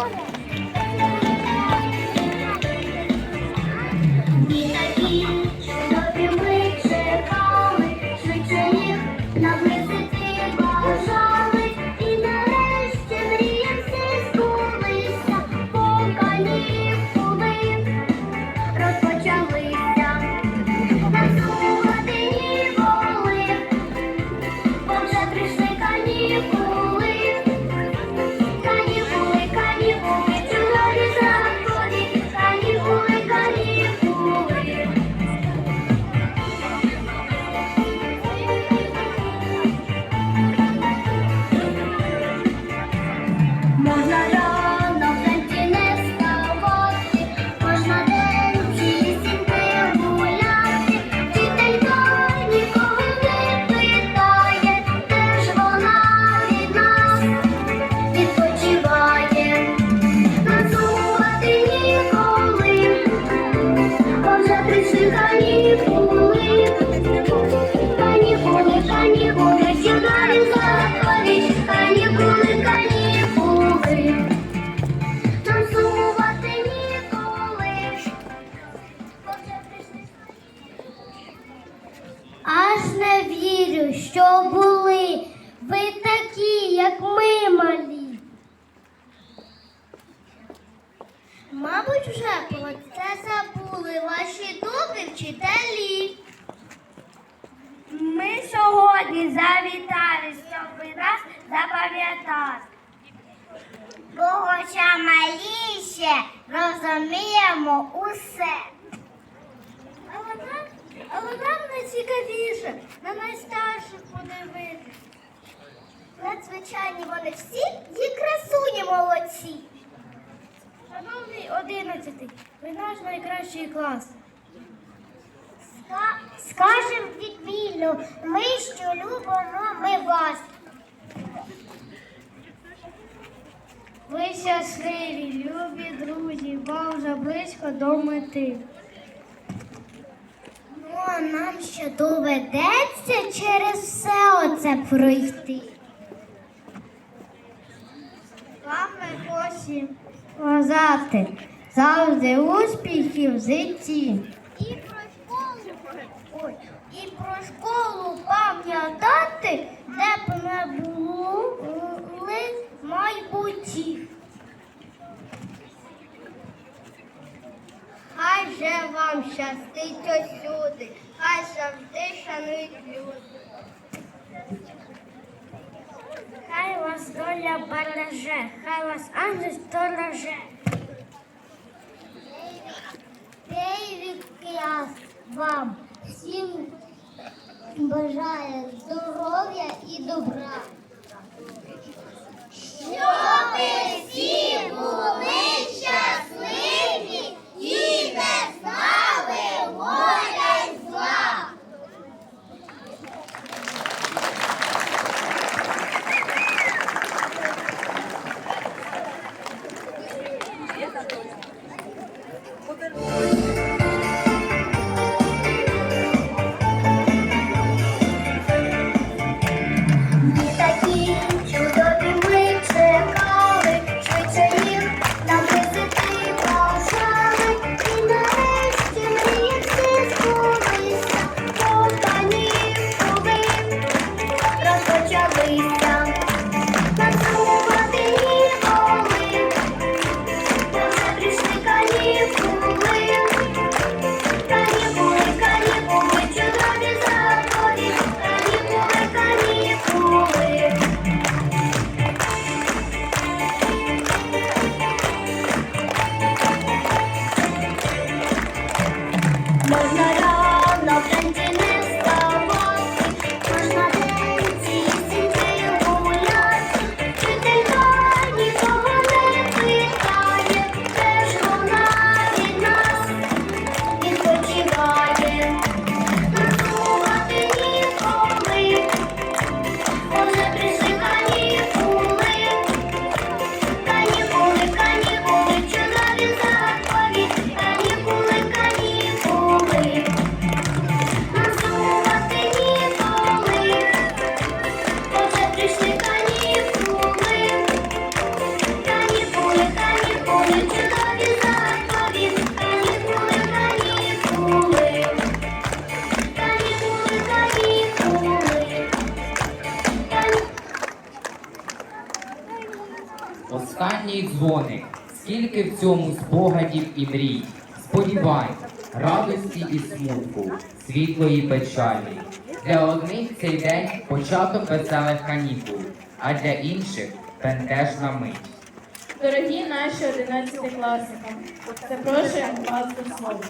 І Аж не вірю, що були ви такі, як ми малі. Мабуть, вже про це забули ваші добрі вчителі. Ми сьогодні завітали, щоб ви нас запам'ятали. Бо хоча малі ще розуміємо усе. Але нам, найцікавіше на найстарших подивитися. Надзвичайні вони всі і красуні молодці. Шановний одинадцятий, ви наш найкращий клас. Скажем відмінно, ми що любимо ми вас. Ви щасливі, любі друзі, бо вже близько до мети. Нам ще доведеться через все оце пройти. Вам ми хочемо сказати завжди успіхів в житті. І про школу, ой, і про школу пам'ятати, де б не були в майбутті. Хай же вам щастить усюди, хай завжди шанують люди. Хай вас доля береже, хай вас ангел стороже. Дев'ять клас вам всім бажає здоров'я і добра. guys. Останній дзвоник, скільки в цьому спогадів і мрій, сподівань, радості і смутку, світлої печалі. Для одних цей день початок веселих канікул, а для інших бентежна мить. Дорогі наші одинадцятикласники, запрошуємо вас до слова.